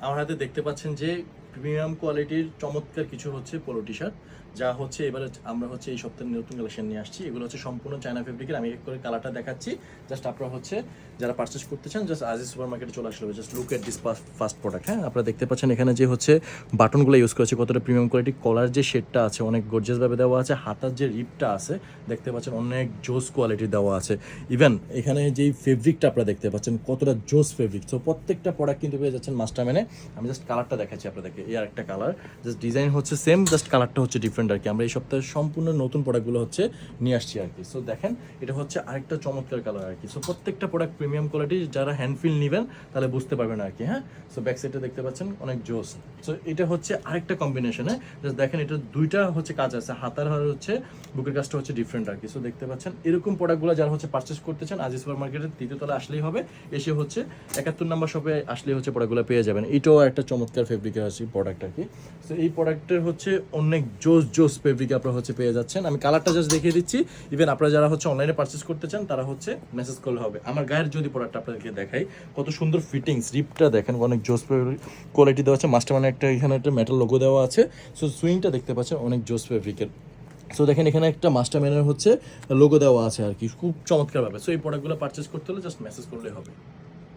আমার হাতে দেখতে পাচ্ছেন যে প্রিমিয়াম কোয়ালিটির চমৎকার কিছু হচ্ছে পোলো টি শার্ট যা হচ্ছে এবারে আমরা হচ্ছে এই সপ্তাহে নতুন কালেকশন নিয়ে আসছি। এগুলো হচ্ছে সম্পূর্ণ চায়না ফেব্রিকের আমি এক করে কালারটা দেখাচ্ছি। জাস্ট আপনারা হচ্ছে যারা পারচেস করতে চান জাস্ট আজিজ সুপার মার্কেটে চলে আসলে just look at this first product হ্যাঁ? আপনারা দেখতে পাচ্ছেন এখানে যে হচ্ছে বাটনগুলো ইউজ করেছে কতটা প্রিমিয়াম কোয়ালিটি কলার যে শেডটা আছে, অনেক গর্জিয়াসভাবে দেওয়া আছে। হাতার যে রিপটা আছে, দেখতে পাচ্ছেন অনেক জোস কোয়ালিটি দেওয়া আছে। ইভেন এখানে যেই ফেব্রিকটা আপনারা দেখতে পাচ্ছেন, কতটা জোস ফেব্রিক তো প্রত্যেকটা প্রোডাক্ট কিন্তু পেয়ে যাচ্ছেন মাস্টারম্যানে আমি জাস্ট কালারটা দেখাচ্ছি আপনাদেরকে। এই আরেকটা কালার জাস্ট ডিজাইন হচ্ছে সেম জাস্ট কালারটা হচ্ছে ডিফারেন্ট আর কি। আমরা এই সপ্তাহে সম্পূর্ণ নতুন প্রোডাক্টগুলো হচ্ছে নিয়ে আসছি আর কি। সো দেখেন, এটা হচ্ছে আরেকটা চমৎকার কালার আর কি। সো প্রত্যেকটা প্রোডাক্ট প্রিমিয়াম কোয়ালিটি যারা হ্যান্ডফিল নেবেন, তাহলে বুঝতে পারবেন আর কি হ্যাঁ? সো ব্যাক সাইডটা দেখতে পাচ্ছেন, অনেক জোস। সো এটা হচ্ছে আরেকটা কম্বিনেশনে জাস্ট দেখেন, এটা দুইটা হচ্ছে কাজ আছে। হাতার হার হচ্ছে বুকের কাজটা হচ্ছে ডিফারেন্ট আর কি। সো দেখতে পাচ্ছেন, এরকম প্রোডাক্টগুলো যারা হচ্ছে পারচেস করতে চান আজি সুপার মার্কেটের তৃতীয়তলা আসলেই হবে। এসে হচ্ছে একাত্তর নাম্বার শপে আসলেই হচ্ছে প্রোডাক্টগুলো পেয়ে যাবেন। এটাও একটা চমৎকার ফেব্রিকের আছে প্রোডাক্ট আর কি। সো এই প্রোডাক্টের হচ্ছে অনেক জোস জোস ফেব্রিক আপনারা হচ্ছে পেয়ে যাচ্ছেন। আমি কালারটা জাস্ট দেখিয়ে দিচ্ছি। ইভেন আপনারা যারা হচ্ছে অনলাইনে পারচেস করতে চান, তারা হচ্ছে মেসেজ করলে হবে। আমার গায়ের যদি প্রোডাক্ট আপনাদেরকে দেখাই, কত সুন্দর ফিটিংস রিপটা দেখেন, অনেক জোস কোয়ালিটি দেওয়া আছে। মাস্টার মানে একটা এখানে একটা মেটাল লোগো দেওয়া আছে। সো সুইংটা দেখতে পাচ্ছেন, অনেক জোস ফেব্রিকের সো দেখেন এখানে একটা মাস্টার ম্যানের হচ্ছে লোগো দেওয়া আছে আর কি। খুব চমৎকারভাবে। সো এই প্রোডাক্টগুলো পারচেস করতে হলে জাস্ট মেসেজ করলে হবে।